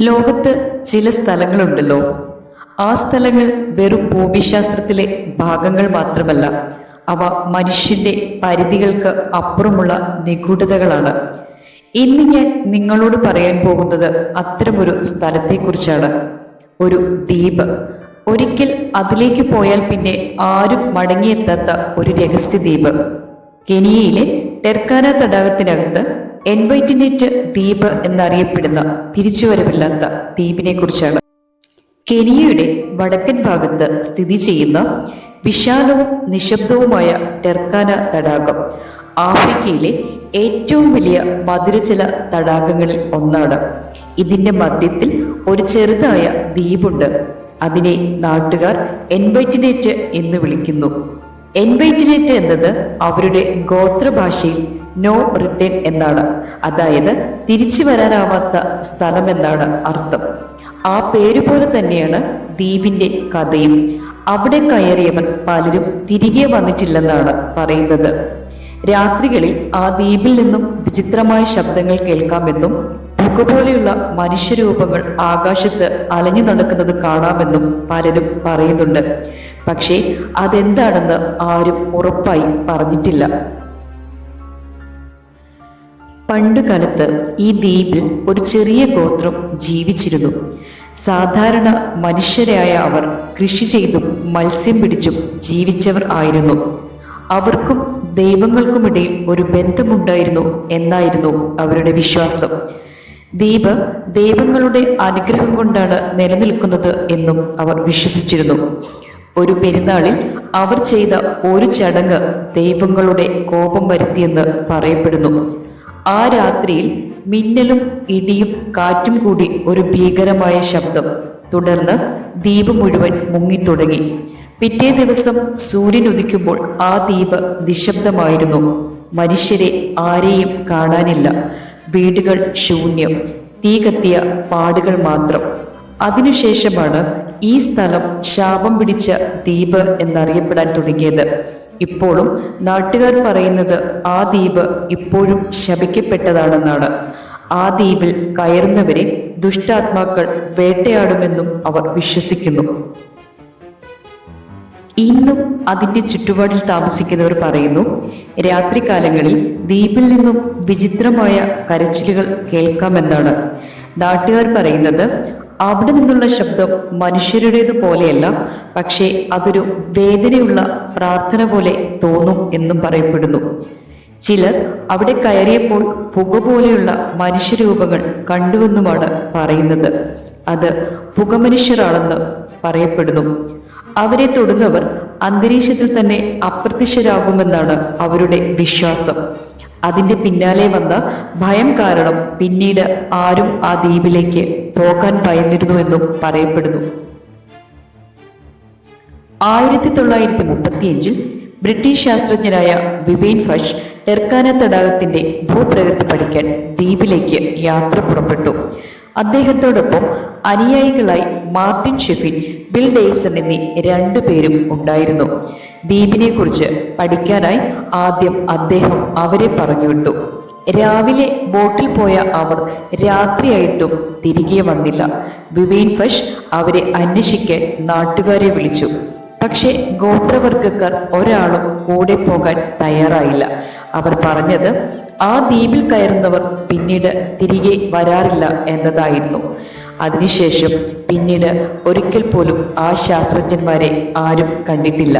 ലോകത്ത് ചില സ്ഥലങ്ങളുണ്ടല്ലോ. ആ സ്ഥലങ്ങൾ വെറും ഭൂമിശാസ്ത്രത്തിലെ ഭാഗങ്ങൾ മാത്രമല്ല അവ മനുഷ്യന്റെ പരിധികൾക്ക് അപ്പുറമുള്ള നിഗൂഢതകളാണ്. ഇന്ന് ഞാൻ നിങ്ങളോട് പറയാൻ പോകുന്നത് അത്തരമൊരു സ്ഥലത്തെക്കുറിച്ചാണ്. ഒരു ദ്വീപ്. ഒരിക്കൽ അതിലേക്ക് പോയാൽ പിന്നെ ആരും മടങ്ങിയെത്താത്ത ഒരു രഹസ്യ ദ്വീപ്. കെനിയയിലെ ടെർക്കാന തടാകത്തിനകത്ത് എൻവൈറ്റിനേറ്റ് ദ്വീപ് എന്നറിയപ്പെടുന്ന തിരിച്ചുവരവില്ലാത്ത ദ്വീപിനെ കുറിച്ചാണ് കെനിയയുടെ വടക്കൻ ഭാഗത്ത് സ്ഥിതി ചെയ്യുന്ന വിശാലവും നിശബ്ദവുമായ ടെർക്കാന തടാകം ആഫ്രിക്കയിലെ ഏറ്റവും വലിയ മധുരജല തടാകങ്ങളിൽ ഒന്നാണ്. ഇതിന്റെ മധ്യത്തിൽ ഒരു ചെറുതായ ദ്വീപുണ്ട്. അതിനെ നാട്ടുകാർ എൻവൈറ്റിനേറ്റ് എന്ന് വിളിക്കുന്നു. എൻവൈറ്റിനേറ്റ് എന്നത് അവരുടെ ഗോത്രഭാഷയിൽ നോ റിട്ടേൺ എന്നാണ്. അതായത് തിരിച്ചു വരാനാവാത്ത സ്ഥലം എന്നാണ് അർത്ഥം. ആ പേര് പോലെ തന്നെയാണ് ദ്വീപിന്റെ കഥയും. അവിടെ കയറിയവർ പലരും തിരികെ വന്നിട്ടില്ലെന്നാണ് പറയുന്നത്. രാത്രികളിൽ ആ ദ്വീപിൽ നിന്നും വിചിത്രമായ ശബ്ദങ്ങൾ കേൾക്കാമെന്നും പുകപോലെയുള്ള മനുഷ്യരൂപങ്ങൾ ആകാശത്ത് അലഞ്ഞു നടക്കുന്നത് കാണാമെന്നും പലരും പറയുന്നുണ്ട്. പക്ഷേ അതെന്താണെന്ന് ആരും ഉറപ്പായി പറഞ്ഞിട്ടില്ല. പണ്ടുകാലത്ത് ഈ ദ്വീപിൽ ഒരു ചെറിയ ഗോത്രം ജീവിച്ചിരുന്നു. സാധാരണ മനുഷ്യരായ അവർ കൃഷി ചെയ്തും മത്സ്യം പിടിച്ചും ജീവിച്ചവർ ആയിരുന്നു. അവർക്കും ദൈവങ്ങൾക്കുമിടയിൽ ഒരു ബന്ധമുണ്ടായിരുന്നു എന്നായിരുന്നു അവരുടെ വിശ്വാസം. ദ്വീപ് ദൈവങ്ങളുടെ അനുഗ്രഹം കൊണ്ടാണ് നിലനിൽക്കുന്നത് എന്നും അവർ വിശ്വസിച്ചിരുന്നു. ഒരു പെരുന്നാളിൽ അവർ ചെയ്ത ഒരു ചടങ്ങ് ദൈവങ്ങളുടെ കോപം വരുത്തിയെന്ന് പറയപ്പെടുന്നു. ആ രാത്രിയിൽ മിന്നലും ഇടിയും കാറ്റും കൂടി ഒരു ഭീകരമായ ശബ്ദം. തുടർന്ന് ദ്വീപ് മുഴുവൻ മുങ്ങിത്തുടങ്ങി. പിറ്റേ ദിവസം സൂര്യൻ ഉദിക്കുമ്പോൾ ആ ദ്വീപ് നിശബ്ദമായിരുന്നു. മനുഷ്യരെ ആരെയും കാണാനില്ല. വീടുകൾ ശൂന്യം. തീ കത്തിയ പാടുകൾ മാത്രം. അതിനുശേഷമാണ് ഈ സ്ഥലം ശാപം പിടിച്ച ദ്വീപ് എന്നറിയപ്പെടാൻ തുടങ്ങിയത്. ഇപ്പോഴും നാട്ടുകാർ പറയുന്നത് ആ ദ്വീപ് ഇപ്പോഴും ശപിക്കപ്പെട്ടതാണെന്നാണ്. ആ ദ്വീപിൽ കയറുന്നവരെ ദുഷ്ടാത്മാക്കൾ വേട്ടയാടുമെന്നും അവർ വിശ്വസിക്കുന്നു. ഇന്നും അതിന്റെ ചുറ്റുപാടിൽ താമസിക്കുന്നവർ പറയുന്നു രാത്രികാലങ്ങളിൽ ദ്വീപിൽ നിന്നും വിചിത്രമായ കരച്ചിലുകൾ കേൾക്കാമെന്നാണ്. നാട്ടുകാർ പറയുന്നത് അവിടെ നിന്നുള്ള ശബ്ദം മനുഷ്യരുടേത് പോലെയല്ല പക്ഷേ അതൊരു വേദനയുള്ള പ്രാർത്ഥന പോലെ തോന്നും എന്നും പറയപ്പെടുന്നു. ചിലർ അവിടെ കയറിയപ്പോൾ പുക പോലെയുള്ള മനുഷ്യരൂപങ്ങൾ കണ്ടുവെന്നുമാണ് പറയുന്നത്. അത് പുകമനുഷ്യരാണെന്ന് പറയപ്പെടുന്നു. അവരെ തൊടുന്നവർ അന്തരീക്ഷത്തിൽ തന്നെ അപ്രത്യക്ഷരാകുമെന്നാണ് അവരുടെ വിശ്വാസം. അതിന്റെ പിന്നാലെ വന്ന ഭയം കാരണം പിന്നീട് ആരും ആ ദ്വീപിലേക്ക് പോകാൻ ഭയന്നിരുന്നുവെന്നും പറയപ്പെടുന്നു. ആയിരത്തി തൊള്ളായിരത്തി മുപ്പത്തിയഞ്ചിൽ ബ്രിട്ടീഷ് ശാസ്ത്രജ്ഞരായ വിവേൻ ഫഷ് ടെർക്കാന തടാകത്തിന്റെ ഭൂപ്രകൃതി പഠിക്കാൻ ദ്വീപിലേക്ക് യാത്ര പുറപ്പെട്ടു. അദ്ദേഹത്തോടൊപ്പം അനുയായികളായി മാർട്ടിൻ ഷെഫിൻ ബിൽ ഡേസൺ എന്നീ രണ്ടു പേരും ഉണ്ടായിരുന്നു. ദ്വീപിനെ കുറിച്ച് പഠിക്കാനായി ആദ്യം അദ്ദേഹം അവരെ പറഞ്ഞുവിട്ടു. രാവിലെ ബോട്ടിൽ പോയ അവർ രാത്രിയായിട്ടും തിരികെ വന്നില്ല. വിവീൻ ഫഷ് അവരെ അന്വേഷിക്കാൻ നാട്ടുകാരെ വിളിച്ചു. പക്ഷേ ഗോത്രവർഗക്കാർ ഒരാളും കൂടെ പോകാൻ തയ്യാറായില്ല. അവർ പറഞ്ഞത് ആ ദ്വീപിൽ കയറുന്നവർ പിന്നീട് തിരികെ വരാറില്ല എന്നതായിരുന്നു. അതിനുശേഷം പിന്നീട് ഒരിക്കൽ പോലും ആ ശാസ്ത്രജ്ഞന്മാരെ ആരും കണ്ടിട്ടില്ല.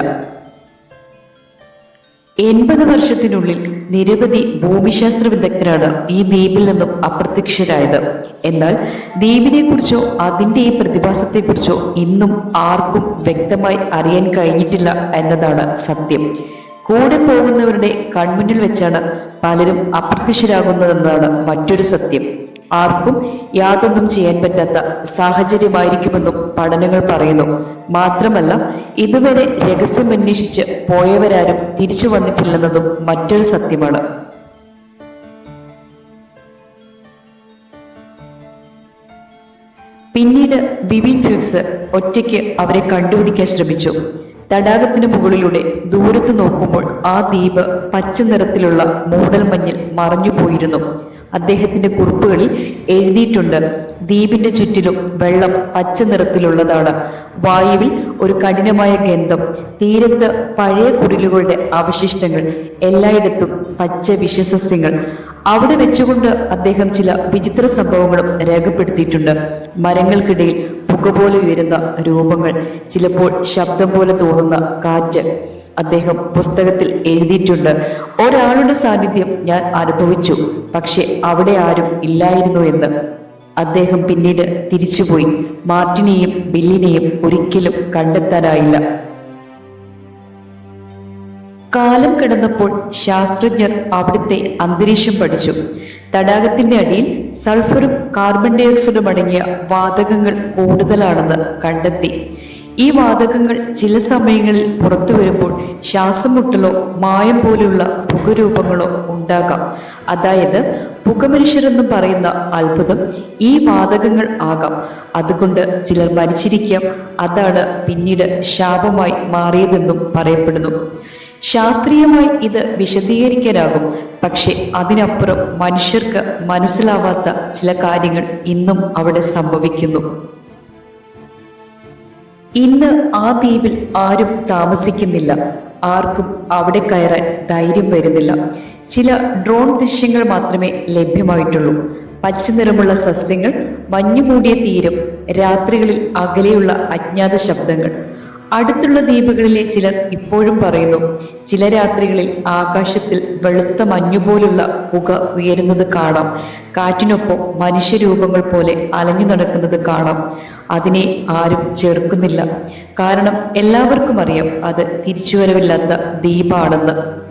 എൺപത് വർഷത്തിനുള്ളിൽ നിരവധി ഭൂമിശാസ്ത്ര വിദഗ്ധരാണ് ഈ ദ്വീപിൽ നിന്നും അപ്രത്യക്ഷരായത്. എന്നാൽ ദ്വീപിനെ കുറിച്ചോ അതിന്റെ ഈ പ്രതിഭാസത്തെക്കുറിച്ചോ ഇന്നും ആർക്കും വ്യക്തമായി അറിയാൻ കഴിഞ്ഞിട്ടില്ല എന്നതാണ് സത്യം. കൂടെ പോകുന്നവരുടെ കൺമുന്നിൽ വെച്ചാണ് പലരും അപ്രത്യക്ഷരാകുന്നതെന്നതാണ് മറ്റൊരു സത്യം. ആർക്കും യാതൊന്നും ചെയ്യാൻ പറ്റാത്ത സാഹചര്യമായിരിക്കുമെന്നും പഠനങ്ങൾ പറയുന്നു. മാത്രമല്ല ഇതുവരെ രഹസ്യം അന്വേഷിച്ച് പോയവരാരും തിരിച്ചു വന്നിട്ടില്ലെന്നതും മറ്റൊരു സത്യമാണ്. പിന്നീട് വിവിൻ ഫ്യൂക്സ് ഒറ്റയ്ക്ക് അവരെ കണ്ടുപിടിക്കാൻ ശ്രമിച്ചു. തടാകത്തിന് മുകളിലൂടെ ദൂരത്ത് നോക്കുമ്പോൾ ആ ദ്വീപ് പച്ച നിറത്തിലുള്ള മൂടൽ മഞ്ഞിൽ മറഞ്ഞുപോയിരുന്നു അദ്ദേഹത്തിന്റെ കുറിപ്പുകളിൽ എഴുതിയിട്ടുണ്ട് ദ്വീപിന്റെ ചുറ്റിലും വെള്ളം പച്ച നിറത്തിലുള്ളതാണ്. വായുവിൽ ഒരു കഠിനമായ ഗന്ധം തീരത്ത് പഴയ കുടിലുകളുടെ അവശിഷ്ടങ്ങൾ എല്ലായിടത്തും പച്ച വിഷസസ്യങ്ങൾ. അവിടെ വെച്ചുകൊണ്ട് അദ്ദേഹം ചില വിചിത്ര സംഭവങ്ങളും രേഖപ്പെടുത്തിയിട്ടുണ്ട്. മരങ്ങൾക്കിടയിൽ പുക പോലെ ഉയരുന്ന രൂപങ്ങൾ ചിലപ്പോൾ ശബ്ദം പോലെ തോന്നുന്ന കാറ്റ്. അദ്ദേഹം പുസ്തകത്തിൽ എഴുതിയിട്ടുണ്ട്. ഒരാളുടെ സാന്നിധ്യം ഞാൻ അനുഭവിച്ചു. പക്ഷെ അവിടെ ആരും ഇല്ലായിരുന്നു എന്ന്. അദ്ദേഹം പിന്നീട് തിരിച്ചുപോയി. മാർട്ടിനെയും ബില്ലിനെയും ഒരിക്കലും കണ്ടെത്താനായില്ല. കാലം കിടന്നപ്പോൾ ശാസ്ത്രജ്ഞർ അവിടുത്തെ അന്തരീക്ഷം പഠിച്ചു. തടാകത്തിന്റെ അടിയിൽ സൾഫറും കാർബൺ ഡയോക്സൈഡും അടങ്ങിയ വാതകങ്ങൾ കൂടുതലാണെന്ന് കണ്ടെത്തി. ഈ വാതകങ്ങൾ ചില സമയങ്ങളിൽ പുറത്തു വരുമ്പോൾ ശ്വാസമുട്ടലോ മായം പോലെയുള്ള പുകരൂപങ്ങളോ ഉണ്ടാകാം. അതായത് പുകമനുഷ്യരെന്നും പറയുന്ന അത്ഭുതം ഈ വാതകങ്ങൾ ആകാം. അതുകൊണ്ട് ചിലർ മരിച്ചിരിക്കാം. അതാണ് പിന്നീട് ശാപമായി മാറിയതെന്നും പറയപ്പെടുന്നു. ശാസ്ത്രീയമായി ഇത് വിശദീകരിക്കാനാകും. പക്ഷെ അതിനപ്പുറം മനുഷ്യർക്ക് മനസ്സിലാവാത്ത ചില കാര്യങ്ങൾ ഇന്നും അവിടെ സംഭവിക്കുന്നു. ഇന്ന് ആ ദ്വീപിൽ ആരും താമസിക്കുന്നില്ല. ആർക്കും അവിടെ കയറാൻ ധൈര്യം വരുന്നില്ല. ചില ഡ്രോൺ ദൃശ്യങ്ങൾ മാത്രമേ ലഭ്യമായിട്ടുള്ളൂ. പച്ചനിറമുള്ള സസ്യങ്ങൾ മഞ്ഞുമൂടിയ തീരം രാത്രികളിൽ അകലെയുള്ള അജ്ഞാത ശബ്ദങ്ങൾ. അടുത്തുള്ള ദ്വീപുകളിലെ ചിലർ ഇപ്പോഴും പറയുന്നു ചില രാത്രികളിൽ ആകാശത്തിൽ വെളുത്ത മഞ്ഞുപോലുള്ള പുക ഉയരുന്നത് കാണാം. കാറ്റിനൊപ്പം മനുഷ്യരൂപങ്ങൾ പോലെ അലഞ്ഞു നടക്കുന്നത് കാണാം. അതിനെ ആരും ചേർക്കുന്നില്ല കാരണം എല്ലാവർക്കും അറിയാം അത് തിരിച്ചുവരവില്ലാത്ത ദ്വീപാണെന്ന്.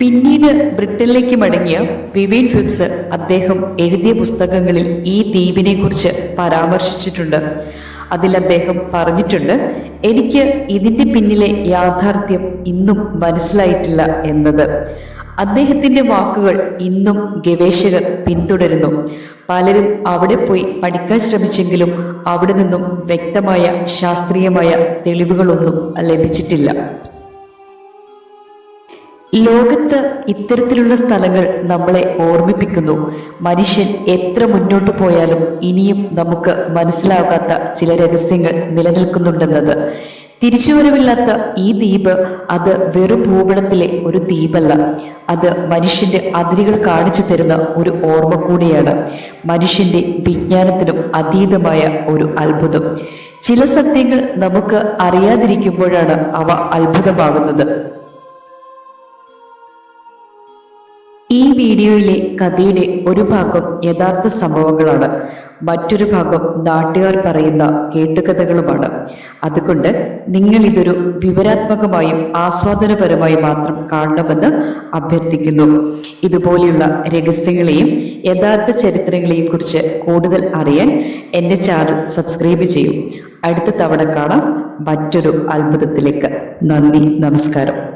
പിന്നീട് ബ്രിട്ടനിലേക്ക് മടങ്ങിയ വിവീൻ ഫ്യൂക്സ് അദ്ദേഹം എഴുതിയ പുസ്തകങ്ങളിൽ ഈ ദ്വീപിനെ കുറിച്ച് പരാമർശിച്ചിട്ടുണ്ട്. അതിൽ അദ്ദേഹം പറഞ്ഞിട്ടുണ്ട് എനിക്ക് ഇതിന്റെ പിന്നിലെ യാഥാർത്ഥ്യം ഇന്നും മനസ്സിലായിട്ടില്ല എന്നത്. അദ്ദേഹത്തിന്റെ വാക്കുകൾ ഇന്നും ഗവേഷകർ പിന്തുടരുന്നു. പലരും അവിടെ പോയി പഠിക്കാൻ ശ്രമിച്ചെങ്കിലും അവിടെ നിന്നും വ്യക്തമായ ശാസ്ത്രീയമായ തെളിവുകളൊന്നും ലഭിച്ചിട്ടില്ല. ലോകത്ത് ഇത്തരത്തിലുള്ള സ്ഥലങ്ങൾ നമ്മളെ ഓർമ്മിപ്പിക്കുന്നു. മനുഷ്യൻ എത്ര മുന്നോട്ട് പോയാലും ഇനിയും നമുക്ക് മനസ്സിലാകാത്ത ചില രഹസ്യങ്ങൾ നിലനിൽക്കുന്നുണ്ടെന്നത്. തിരിച്ചുവരവില്ലാത്ത ഈ ദ്വീപ് അത് വെറു ഭൂപടത്തിലെ ഒരു ദ്വീപല്ല. അത് മനുഷ്യന്റെ അതിരുകൾ കാണിച്ചു തരുന്ന ഒരു ഓർമ്മ കൂടിയാണ്. മനുഷ്യന്റെ വിജ്ഞാനത്തിനും അതീതമായ ഒരു അത്ഭുതം. ചില സത്യങ്ങൾ നമുക്ക് അറിയാതിരിക്കുമ്പോഴാണ് അവ അത്ഭുതമാകുന്നത്. ഈ വീഡിയോയിലെ കഥയിലെ ഒരു ഭാഗം യഥാർത്ഥ സംഭവങ്ങളാണ്. മറ്റൊരു ഭാഗം നാട്ടുകാർ പറയുന്ന കേട്ടുകഥകളുമാണ്. അതുകൊണ്ട് നിങ്ങൾ ഇതൊരു വിവരാത്മകമായും ആസ്വാദനപരമായും മാത്രം കാണണമെന്ന് അഭ്യർത്ഥിക്കുന്നു. ഇതുപോലെയുള്ള രഹസ്യങ്ങളെയും യഥാർത്ഥ ചരിത്രങ്ങളെയും കുറിച്ച് കൂടുതൽ അറിയാൻ എന്റെ ചാനൽ സബ്സ്ക്രൈബ് ചെയ്യും. അടുത്ത തവണ കാണാം മറ്റൊരു അത്ഭുതത്തിലേക്ക്. നന്ദി നമസ്കാരം.